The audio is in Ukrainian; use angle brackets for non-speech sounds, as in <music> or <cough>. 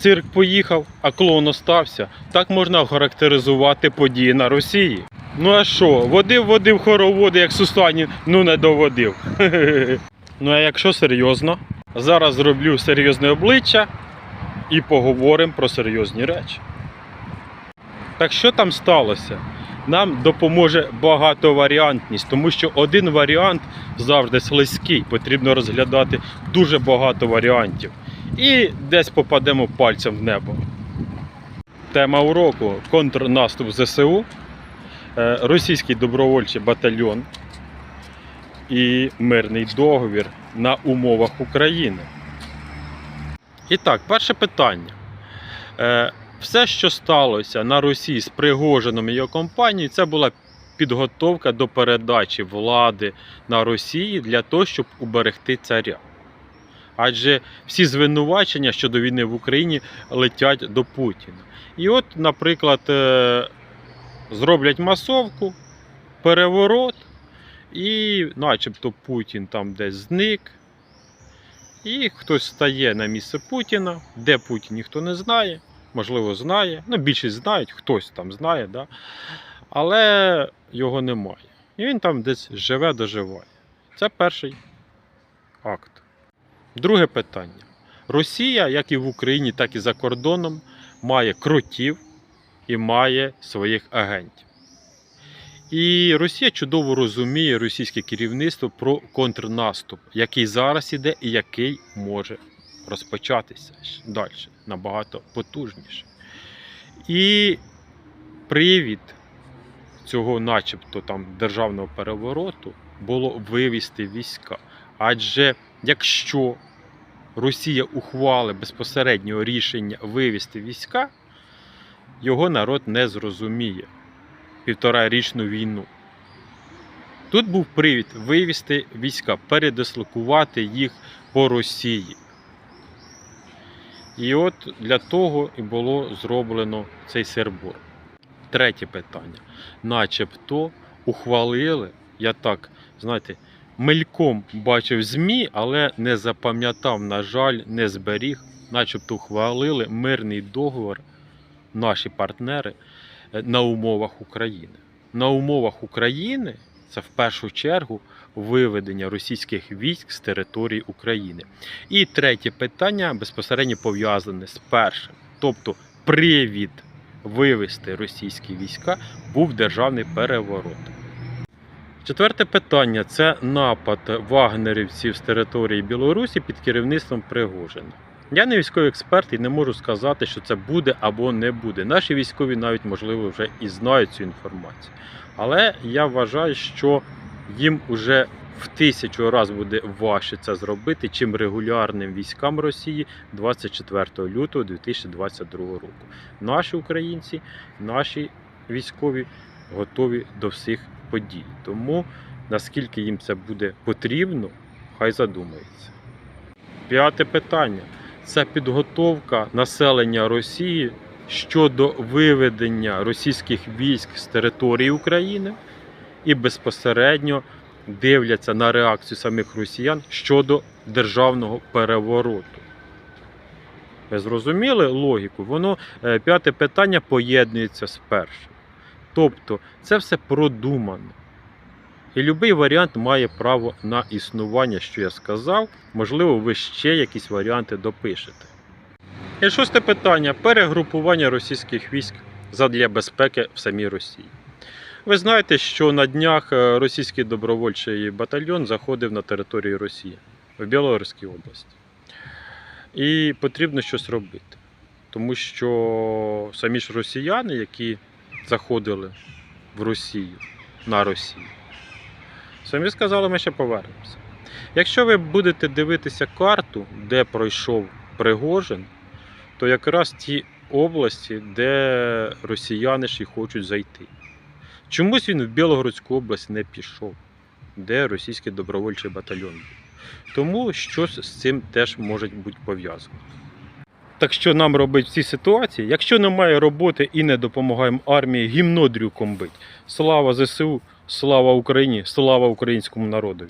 цирк поїхав, а клоун остався. Так можна охарактеризувати події на Росії. Ну а що, водив, водив хороводи, як Сусанін, ну не доводив. <laughs> Ну а якщо серйозно, зараз зроблю серйозне обличчя і поговоримо про серйозні речі. Так що там сталося? Нам допоможе багатоваріантність, тому що один варіант завжди слизький, потрібно розглядати дуже багато варіантів. І десь попадемо пальцем в небо. Тема уроку контрнаступ ЗСУ, е, російський добровольчий батальйон і мирний договір на умовах України. І так, перше питання. Е, Все, що сталося на Росії з Пригожином і його компанією, це була підготовка до передачі влади на Росії для того, щоб уберегти царя. Адже всі звинувачення щодо війни в Україні летять до Путіна. І от, наприклад, е, зроблять масовку, переворот, і начебто Путін там десь зник. І хтось стає на місце Путіна, де Путін ніхто не знає, можливо, знає. Ну, більшість знають, хтось там знає, да? але його немає. І він там десь живе, доживає. Це перший акт. Друге питання. Росія, як і в Україні, так і за кордоном, має кротів і має своїх агентів. І Росія чудово розуміє російське керівництво про контрнаступ, який зараз іде і який може розпочатися далі, набагато потужніше. І привід цього, начебто, там державного перевороту було вивести війська. Адже якщо Росія ухвали безпосереднього рішення вивести війська, його народ не зрозуміє півторарічну війну. Тут був привід вивести війська, передислокувати їх по Росії. І от для того і було зроблено цей сербор. Третє питання. Начебто ухвалили, я так, знаєте, мельком бачив ЗМІ, але не запам'ятав, на жаль, не зберіг, начебто ухвалили мирний договор, наші партнери, е, на умовах України. На умовах України це в першу чергу виведення російських військ з території України. І третє питання безпосередньо пов'язане з першим. Тобто привід вивести російські війська був державний переворот. Четверте питання це напад вагнерівців з території Білорусі під керівництвом Пригожина. Я не військовий експерт і не можу сказати, що це буде або не буде. Наші військові навіть, можливо, вже і знають цю інформацію. Але я вважаю, що їм уже в тисячу разів буде важче це зробити, чим регулярним військам Росії 24 лютого 2022 року. Наші українці, наші військові готові до всіх подій. Тому наскільки їм це буде потрібно, хай задумається. П'яте питання це підготовка населення Росії щодо виведення російських військ з території України і безпосередньо дивляться на реакцію самих росіян щодо державного перевороту. Ви зрозуміли логіку? Воно е, п'яте питання поєднується з першим. Тобто це все продумано. І будь-який варіант має право на існування, що я сказав. Можливо, ви ще якісь варіанти допишете. І шосте питання перегрупування російських військ задля безпеки в самій Росії. Ви знаєте, що на днях е, російський добровольчий батальйон заходив на територію Росії в Білогорській області. І потрібно щось робити. Тому що самі ж росіяни, які заходили в Росію на Росію, самі сказали, ми ще повернемося. Якщо ви будете дивитися карту, де пройшов Пригожин, то якраз ті області, де росіяни і хочуть зайти. Чомусь він в Білогородську область не пішов, де російський добровольчий батальйон був. Тому щось з цим теж може бути пов'язано. Так що нам робить в цій ситуації? Якщо немає роботи і не допомагаємо армії, гімнодрюком бить. Слава ЗСУ, слава Україні, слава українському народові.